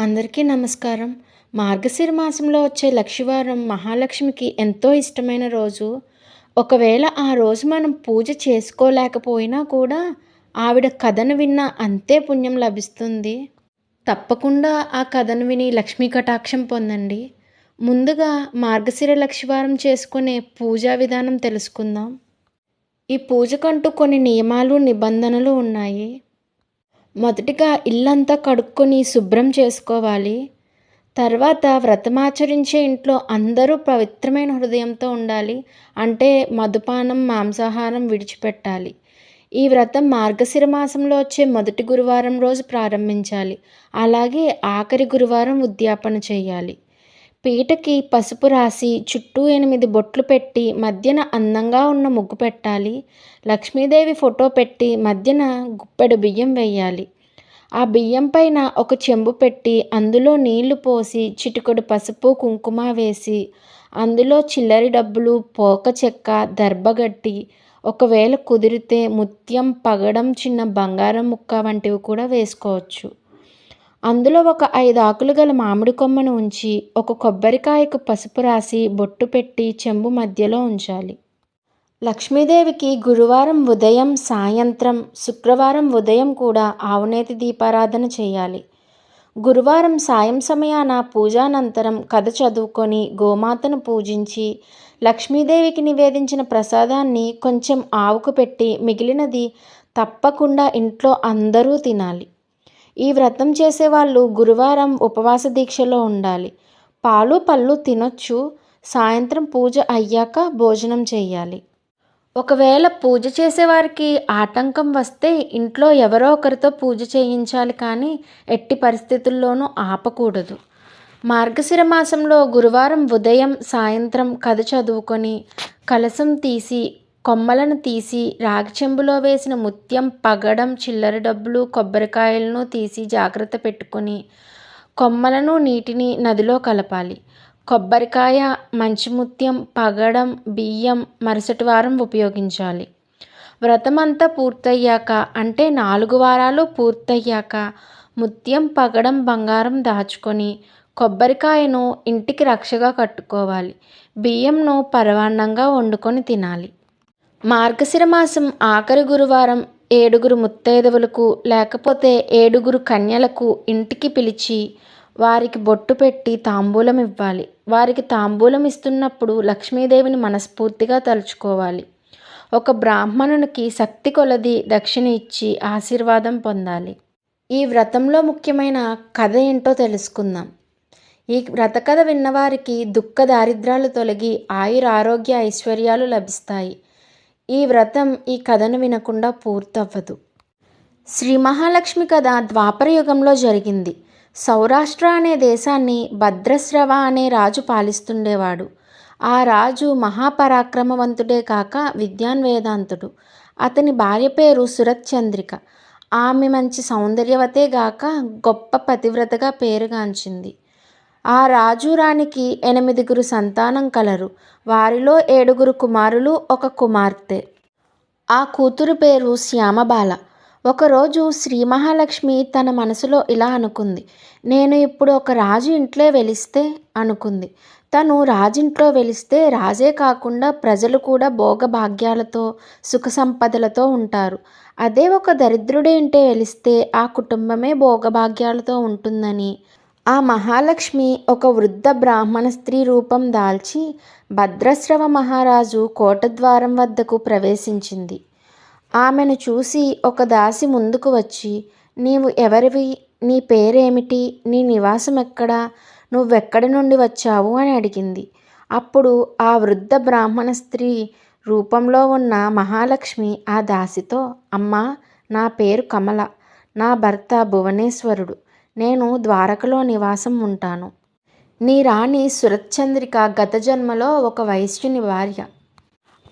అందరికీ నమస్కారం. మార్గశిర మాసంలో వచ్చే లక్షివారం మహాలక్ష్మికి ఎంతో ఇష్టమైన రోజు. ఒకవేళ ఆ రోజు మనం పూజ చేసుకోలేకపోయినా కూడా ఆవిడ కథను విన్న అంతే పుణ్యం లభిస్తుంది. తప్పకుండా ఆ కథను విని లక్ష్మీ కటాక్షం పొందండి. ముందుగా మార్గశిర లక్షివారం చేసుకునే పూజా విధానం తెలుసుకుందాం. ఈ పూజకంటూ కొన్ని నియమాలు నిబంధనలు ఉన్నాయి. మొదటిగా ఇల్లంతా కడుక్కొని శుభ్రం చేసుకోవాలి. తర్వాత వ్రతమాచరించే ఇంట్లో అందరూ పవిత్రమైన హృదయంతో ఉండాలి. అంటే మధుపానం మాంసాహారం విడిచిపెట్టాలి. ఈ వ్రతం మార్గశిర మాసంలో వచ్చే మొదటి గురువారం రోజు ప్రారంభించాలి. అలాగే ఆఖరి గురువారం ఉద్యాపన చేయాలి. పీటకి పసుపు రాసి చుట్టూ ఎనిమిది బొట్లు పెట్టి మధ్యన అందంగా ఉన్న ముగ్గు పెట్టాలి. లక్ష్మీదేవి ఫోటో పెట్టి మధ్యన గుప్పెడు బియ్యం వేయాలి. ఆ బియ్యం పైన ఒక చెంబు పెట్టి అందులో నీళ్ళు పోసి చిటికొడు పసుపు కుంకుమ వేసి అందులో చిల్లరి డబ్బులు పోక చెక్క దర్భగట్టి ఒకవేళ కుదిరితే ముత్యం పగడం చిన్న బంగారం ముక్క వంటివి కూడా వేసుకోవచ్చు. అందులో ఒక ఐదు ఆకులు గల మామిడి కొమ్మను ఉంచి ఒక కొబ్బరికాయకు పసుపు రాసి బొట్టు పెట్టి చెంబు మధ్యలో ఉంచాలి. లక్ష్మీదేవికి గురువారం ఉదయం సాయంత్రం శుక్రవారం ఉదయం కూడా ఆవునేతి దీపారాధన చేయాలి. గురువారం సాయం సమయాన పూజానంతరం కథ చదువుకొని గోమాతను పూజించి లక్ష్మీదేవికి నివేదించిన ప్రసాదాన్ని కొంచెం ఆవుకు పెట్టి మిగిలినది తప్పకుండా ఇంట్లో అందరూ తినాలి. ఈ వ్రతం చేసేవాళ్ళు గురువారం ఉపవాస దీక్షలో ఉండాలి. పాలు పళ్ళు తినొచ్చు. సాయంత్రం పూజ అయ్యాక భోజనం చేయాలి. ఒకవేళ పూజ చేసేవారికి ఆటంకం వస్తే ఇంట్లో ఎవరో ఒకరితో పూజ చేయించాలి కానీ ఎట్టి పరిస్థితుల్లోనూ ఆపకూడదు. మార్గశిర మాసంలో గురువారం ఉదయం సాయంత్రం కథ చదువుకొని కలసం తీసి కొమ్మలను తీసి రాగి చెంబులో వేసిన ముత్యం పగడం చిల్లర డబ్బులు కొబ్బరికాయలను తీసి జాగ్రత్త పెట్టుకొని కొమ్మలను నీటిని నదిలో కలపాలి. కొబ్బరికాయ మంచి ముత్యం పగడం బియ్యం మరుసటి వారం ఉపయోగించాలి. వ్రతమంతా పూర్తయ్యాక అంటే నాలుగు వారాలు పూర్తయ్యాక ముత్యం పగడం బంగారం దాచుకొని కొబ్బరికాయను ఇంటికి రక్షగా కట్టుకోవాలి. బియ్యంను పరవాన్నంగా వండుకొని తినాలి. మార్గశిర మాసం ఆఖరి గురువారం ఏడుగురు ముత్తైదవులకు లేకపోతే ఏడుగురు కన్యలకు ఇంటికి పిలిచి వారికి బొట్టు పెట్టి తాంబూలం ఇవ్వాలి వారికి తాంబూలం ఇస్తున్నప్పుడు లక్ష్మీదేవిని మనస్ఫూర్తిగా తలుచుకోవాలి. ఒక బ్రాహ్మణునికి శక్తి కొలది దక్షిణ ఇచ్చి ఆశీర్వాదం పొందాలి. ఈ వ్రతంలో ముఖ్యమైన కథ ఏంటో తెలుసుకుందాం. ఈ వ్రత కథ విన్నవారికి దుఃఖ దారిద్రాలు తొలగి ఆయుర ఆరోగ్య ఐశ్వర్యాలు లభిస్తాయి. ఈ వ్రతం ఈ కథను వినకుండా పూర్తవ్వదు. శ్రీ మహాలక్ష్మి కథ ద్వాపర యుగంలో జరిగింది. సౌరాష్ట్ర అనే దేశాన్ని భద్రశ్రవ అనే రాజు పాలిస్తుండేవాడు. ఆ రాజు మహాపరాక్రమవంతుడే కాక విద్యాన్వేదాంతుడు. అతని భార్య పేరు సురత్ చంద్రిక. ఆమె మంచి సౌందర్యవతే గాక గొప్ప పతివ్రతగా పేరుగాంచింది. ఆ రాజు రాణికి ఎనిమిదిగురు సంతానం కలరు. వారిలో ఏడుగురు కుమారులు ఒక కుమార్తె. ఆ కూతురు పేరు శ్యామబాల. ఒకరోజు శ్రీ మహాలక్ష్మి తన మనసులో ఇలా అనుకుంది. నేను ఇప్పుడు ఒక రాజు ఇంట్లో వెలిస్తే అనుకుంది. తను రాజింట్లో వెలిస్తే రాజే కాకుండా ప్రజలు కూడా భోగభాగ్యాలతో సుఖ సంపదలతో ఉంటారు. అదే ఒక దరిద్రుడి ఇంటే వెలిస్తే ఆ కుటుంబమే భోగభాగ్యాలతో ఉంటుందని ఆ మహాలక్ష్మి ఒక వృద్ధ బ్రాహ్మణ స్త్రీ రూపం దాల్చి భద్రశ్రవ మహారాజు కోటద్వారం వద్దకు ప్రవేశించింది. ఆమెను చూసి ఒక దాసి ముందుకు వచ్చి నీవు ఎవరివి? నీ పేరేమిటి? నీ నివాసం ఎక్కడా నువ్వెక్కడి నుండి వచ్చావు? అని అడిగింది. అప్పుడు ఆ వృద్ధ బ్రాహ్మణ స్త్రీ రూపంలో ఉన్న మహాలక్ష్మి ఆ దాసితో అమ్మా నా పేరు కమల. నా భర్త భువనేశ్వరుడు. నేను ద్వారకలో నివాసం ఉంటాను. నీ రాణి సురత్చంద్రిక గత జన్మలో ఒక వైశ్యుని భార్య.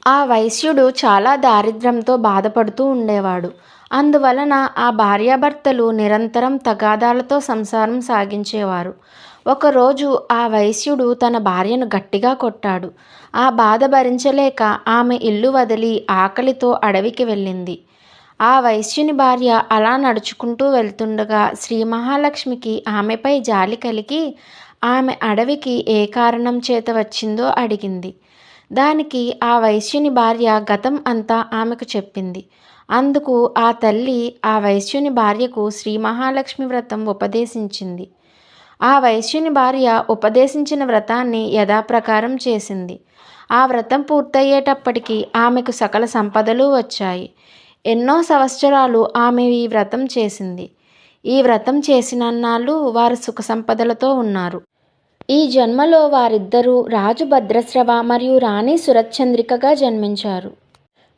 ఆ వైశ్యుడు చాలా దారిద్ర్యంతో బాధపడుతూ ఉండేవాడు. అందువలన ఆ భార్యాభర్తలు నిరంతరం తగాదాలతో సంసారం సాగించేవారు. ఒకరోజు ఆ వైశ్యుడు తన భార్యను గట్టిగా కొట్టాడు. ఆ బాధ భరించలేక ఆమె ఇల్లు వదిలి ఆకలితో అడవికి వెళ్ళింది. ఆ వైశ్యుని భార్య అలా నడుచుకుంటూ వెళ్తుండగా శ్రీ మహాలక్ష్మికి ఆమెపై జాలి కలిగి ఆమె అడవికి ఏ కారణం చేత వచ్చిందో అడిగింది. దానికి ఆ వైశ్యుని భార్య గతం అంతా ఆమెకు చెప్పింది. అందుకు ఆ తల్లి ఆ వైశ్యుని భార్యకు శ్రీ మహాలక్ష్మి వ్రతం ఉపదేశించింది. ఆ వైశ్యుని భార్య ఉపదేశించిన వ్రతాన్ని యథాప్రకారం చేసింది. ఆ వ్రతం పూర్తయ్యేటప్పటికీ ఆమెకు సకల సంపదలు వచ్చాయి. ఎన్నో సంవత్సరాలు ఆమె ఈ వ్రతం చేసింది. ఈ వ్రతం చేసినన్నాళ్ళు వారు సుఖ సంపదలతో ఉన్నారు. ఈ జన్మలో వారిద్దరూ రాజు భద్రశ్రవ మరియు రాణి సురచంద్రికగా జన్మించారు.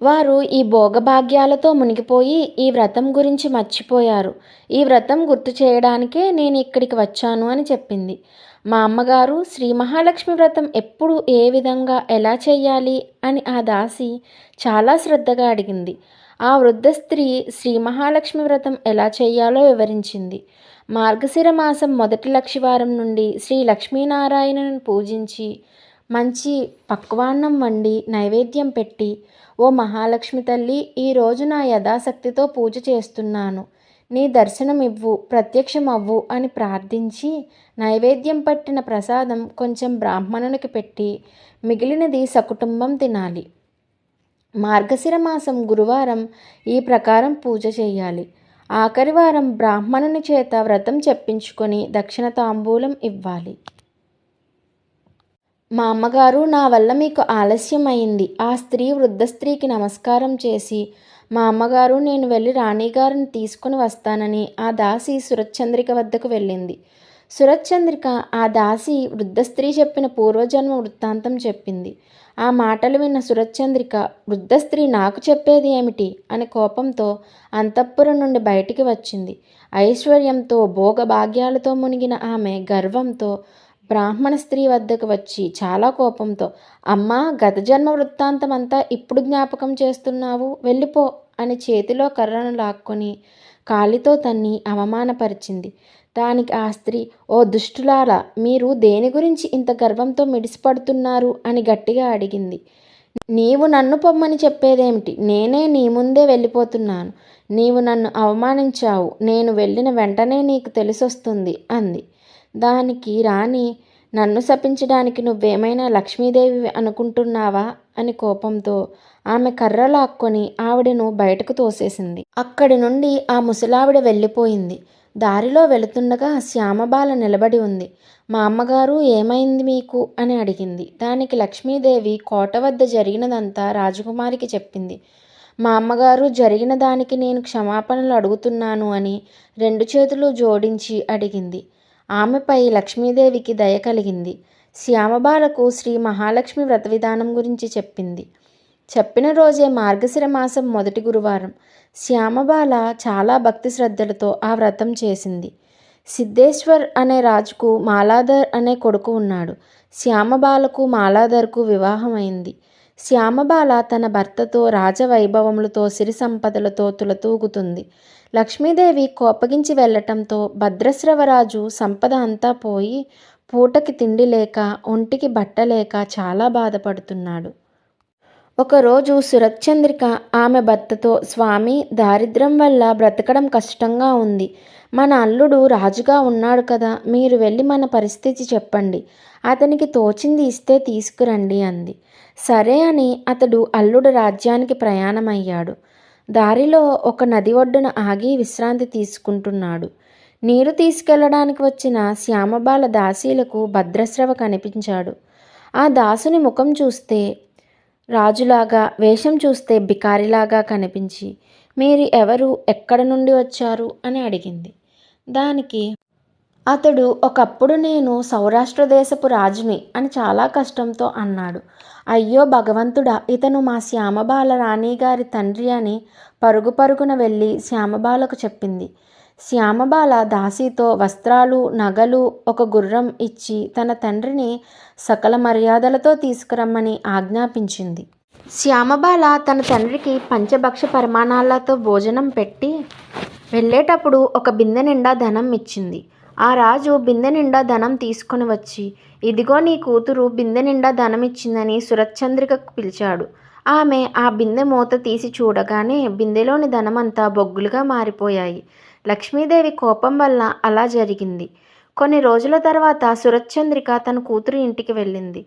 వారు ఈ భోగభాగ్యాలతో మునిగిపోయి ఈ వ్రతం గురించి మర్చిపోయారు. ఈ వ్రతం గుర్తు చేయడానికే నేను ఇక్కడికి వచ్చాను అని చెప్పింది. మా అమ్మగారు శ్రీ మహాలక్ష్మి వ్రతం ఎప్పుడు ఏ విధంగా ఎలా చేయాలి? అని ఆ దాసి చాలా శ్రద్ధగా అడిగింది. ఆ వృద్ధ స్త్రీ శ్రీ మహాలక్ష్మి వ్రతం ఎలా చేయాలో వివరించింది. మార్గశిర మాసం మొదటి లక్షివారం నుండి శ్రీ లక్ష్మీనారాయణను పూజించి మంచి పక్వాన్నం వండి నైవేద్యం పెట్టి ఓ మహాలక్ష్మి తల్లి ఈరోజు నా యథాశక్తితో పూజ చేస్తున్నాను. నీ దర్శనం ఇవ్వు ప్రత్యక్షం అవ్వు అని ప్రార్థించి నైవేద్యం పట్టిన ప్రసాదం కొంచెం బ్రాహ్మణునికి పెట్టి మిగిలినది సకుటుంబం తినాలి. మార్గశిర మాసం గురువారం ఈ ప్రకారం పూజ చేయాలి. ఆఖరి వారం బ్రాహ్మణుని చేత వ్రతం చెప్పించుకొని దక్షిణ తాంబూలం ఇవ్వాలి. మా అమ్మగారు నా వల్ల మీకు ఆలస్యం అయింది ఆ స్త్రీ వృద్ధ స్త్రీకి నమస్కారం చేసి మా అమ్మగారు నేను వెళ్ళి రాణిగారిని తీసుకుని వస్తానని ఆ దాసి సురచంద్రిక వద్దకు వెళ్ళింది. సురచంద్రిక ఆ దాసి వృద్ధ స్త్రీ చెప్పిన పూర్వజన్మ వృత్తాంతం చెప్పింది. ఆ మాటలు విన్న సురచంద్రిక వృద్ధ స్త్రీ నాకు చెప్పేది ఏమిటి? అని కోపంతో అంతఃపురం నుండి బయటికి వచ్చింది. ఐశ్వర్యంతో భోగభాగ్యాలతో మునిగిన ఆమె గర్వంతో బ్రాహ్మణ స్త్రీ వద్దకు వచ్చి చాలా కోపంతో అమ్మా గత జన్మ వృత్తాంతం అంతా ఇప్పుడు జ్ఞాపకం చేస్తున్నావు? వెళ్ళిపో అని చేతిలో కర్రను లాక్కొని కాలితో తన్ని అవమానపరిచింది. దానికి ఆ స్త్రీ ఓ దుష్టులారా మీరు దేని గురించి ఇంత గర్వంతో మిడిసిపడుతున్నారు? అని గట్టిగా అడిగింది. నీవు నన్ను పొమ్మని చెప్పేదేమిటి? నేనే నీ ముందే వెళ్ళిపోతున్నాను. నీవు నన్ను అవమానించావు. నేను వెళ్ళిన వెంటనే నీకు తెలిసొస్తుంది అంది. దానికి రాణి నన్ను శపించడానికి నువ్వేమైనా లక్ష్మీదేవి అనుకుంటున్నావా? అని కోపంతో ఆమె కర్ర లాక్కొని ఆవిడను బయటకు తోసేసింది. అక్కడి నుండి ఆ ముసలావిడ వెళ్ళిపోయింది. దారిలో వెళుతుండగా శ్యామబాల నిలబడి ఉంది. మా అమ్మగారు ఏమైంది మీకు? అని అడిగింది. దానికి లక్ష్మీదేవి కోట వద్ద జరిగినదంతా రాజకుమారికి చెప్పింది. మా అమ్మగారు జరిగిన దానికి నేను క్షమాపణలు అడుగుతున్నాను అని రెండు చేతులు జోడించి అడిగింది. ఆమెపై లక్ష్మీదేవికి దయ కలిగింది. శ్యామబాలకు శ్రీ మహాలక్ష్మి వ్రత విధానం గురించి చెప్పింది. చెప్పిన రోజే మార్గశిర మాసం మొదటి గురువారం. శ్యామబాల చాలా భక్తి శ్రద్ధలతో ఆ వ్రతం చేసింది. సిద్ధేశ్వర్ అనే రాజుకు మాలాధర్ అనే కొడుకు ఉన్నాడు. శ్యామబాలకు మాలాధర్కు వివాహమైంది. శ్యామబాల తన భర్తతో రాజవైభవములతో సిరి సంపదలతో తులతూగుతుంది. లక్ష్మీదేవి కోపగించి వెళ్ళటంతో భద్రశ్రవరాజు సంపద అంతా పోయి పూటకి తిండి లేక ఒంటికి బట్టలేక చాలా బాధపడుతున్నాడు. ఒకరోజు సురత్చంద్రిక ఆమె భర్తతో స్వామి దారిద్ర్యం వల్ల బ్రతకడం కష్టంగా ఉంది. మన అల్లుడు రాజుగా ఉన్నాడు కదా మీరు వెళ్ళి మన పరిస్థితి చెప్పండి. అతనికి తోచింది ఇస్తే తీసుకురండి అంది. సరే అని అతడు అల్లుడు రాజ్యానికి ప్రయాణమయ్యాడు. దారిలో ఒక నది ఒడ్డున ఆగి విశ్రాంతి తీసుకుంటున్నాడు. నీరు తీసుకెళ్ళడానికి వచ్చిన శ్యామబాల దాసీలకు భద్రశ్రవ కనిపించాడు. ఆ దాసుని ముఖం చూస్తే రాజులాగా వేషం చూస్తే బికారిలాగా కనిపించి మీరు ఎవరు? ఎక్కడ నుండి వచ్చారు? అని అడిగింది. దానికి అతడు ఒకప్పుడు నేను సౌరాష్ట్ర దేశపు రాజుని అని చాలా కష్టంతో అన్నాడు. అయ్యో భగవంతుడా ఇతను మా శ్యామబాల రాణిగారి తండ్రి అని పరుగు పరుగున వెళ్ళి శ్యామబాలకు చెప్పింది. శ్యామబాల దాసీతో వస్త్రాలు నగలు ఒక గుర్రం ఇచ్చి తన తండ్రిని సకల మర్యాదలతో తీసుకురమ్మని ఆజ్ఞాపించింది. శ్యామబాల తన తండ్రికి పంచభక్ష పరిమాణాలతో భోజనం పెట్టి వెళ్ళేటప్పుడు ఒక బిందె నిండా ధనం ఇచ్చింది. ఆ రాజు బిందె నిండా ధనం తీసుకొని వచ్చి ఇదిగో నీ కూతురు బిందె నిండా ధనం ఇచ్చిందని సురచంద్రికకు పిలిచాడు. ఆమె ఆ బిందె మూత తీసి చూడగానే బిందెలోని ధనమంతా బొగ్గులుగా మారిపోయాయి. లక్ష్మీదేవి కోపం వల్ల అలా జరిగింది. కొన్ని రోజుల తర్వాత సురత్చంద్రిక తన కూతురు ఇంటికి వెళ్ళింది.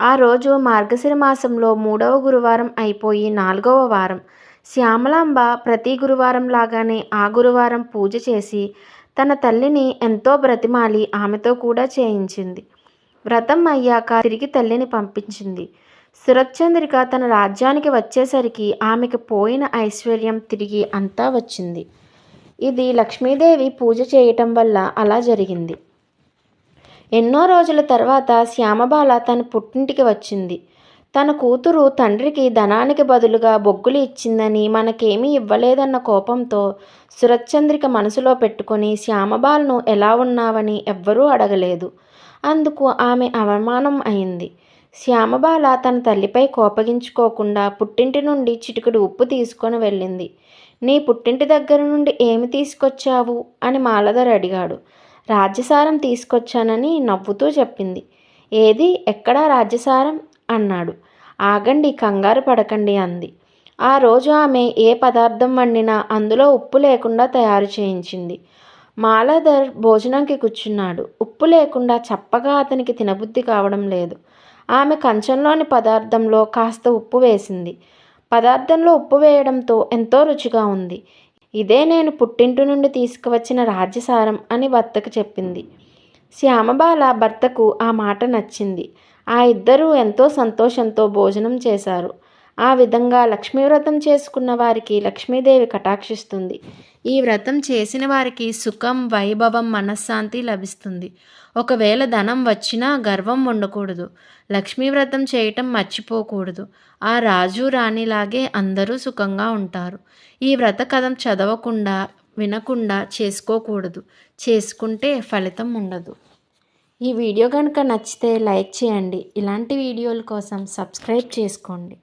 ఆ రోజు మార్గశిర మాసంలో మూడవ గురువారం అయిపోయి నాలుగవ వారం. శ్యామలాంబ ప్రతి గురువారం లాగానే ఆ గురువారం పూజ చేసి తన తల్లిని ఎంతో బ్రతిమాలి ఆమెతో కూడా చేయించింది. వ్రతం అయ్యాక తిరిగి తల్లిని పంపించింది. సురత్చంద్రిక తన రాజ్యానికి వచ్చేసరికి ఆమెకు పోయిన ఐశ్వర్యం తిరిగి అంతా వచ్చింది. ఇది లక్ష్మీదేవి పూజ చేయటం వల్ల అలా జరిగింది. ఎన్నో రోజుల తర్వాత శ్యామబాల తన పుట్టింటికి వచ్చింది. తన కూతురు తండ్రికి ధనానికి బదులుగా బొగ్గులు ఇచ్చిందని మనకేమీ ఇవ్వలేదన్న కోపంతో సురత్చంద్రిక మనసులో పెట్టుకొని శ్యామబాలను ఎలా ఉన్నావని ఎవ్వరూ అడగలేదు. అందుకు ఆమె అవమానం అయింది. శ్యామబాల తన తల్లిపై కోపగించుకోకుండా పుట్టింటి నుండి చిటికెడు ఉప్పు తీసుకొని వెళ్ళింది. నీ పుట్టింటి దగ్గర నుండి ఏమి తీసుకొచ్చావు అని మాలధర్ అడిగాడు. రాజ్యసారం తీసుకొచ్చానని నవ్వుతూ చెప్పింది. ఏది? ఎక్కడా రాజ్యసారం? అన్నాడు. ఆగండి కంగారు పడకండి అంది. ఆ రోజు ఆమె ఏ పదార్థం వండినా అందులో ఉప్పు లేకుండా తయారు చేయించింది. మాలాధర్ భోజనంకి కూర్చున్నాడు. ఉప్పు లేకుండా చప్పగా అతనికి తినబుద్ధి కావడం లేదు. ఆమె కంచంలోని పదార్థంలో కాస్త ఉప్పు వేసింది. పదార్థంలో ఉప్పు వేయడంతో ఎంతో రుచిగా ఉంది. ఇదే నేను పుట్టింటి నుండి తీసుకువచ్చిన రాజ్యసారం అని భర్తకు చెప్పింది. శ్యామబాల భర్తకు ఆ మాట నచ్చింది. ఆ ఇద్దరూ ఎంతో సంతోషంతో భోజనం చేశారు. ఆ విధంగా లక్ష్మీ వ్రతం చేసుకున్న వారికి లక్ష్మీదేవి కటాక్షిస్తుంది. ఈ వ్రతం చేసిన వారికి సుఖం వైభవం మనశ్శాంతి లభిస్తుంది. ఒకవేళ ధనం వచ్చినా గర్వం ఉండకూడదు. లక్ష్మీ వ్రతం చేయటం మర్చిపోకూడదు. ఆ రాజు రాణిలాగే అందరూ సుఖంగా ఉంటారు. ఈ వ్రత కథం చదవకుండా వినకుండా చేసుకోకూడదు. చేసుకుంటే ఫలితం ఉండదు. ఈ వీడియో కనుక నచ్చితే లైక్ చేయండి. ఇలాంటి వీడియోల కోసం సబ్స్క్రైబ్ చేసుకోండి.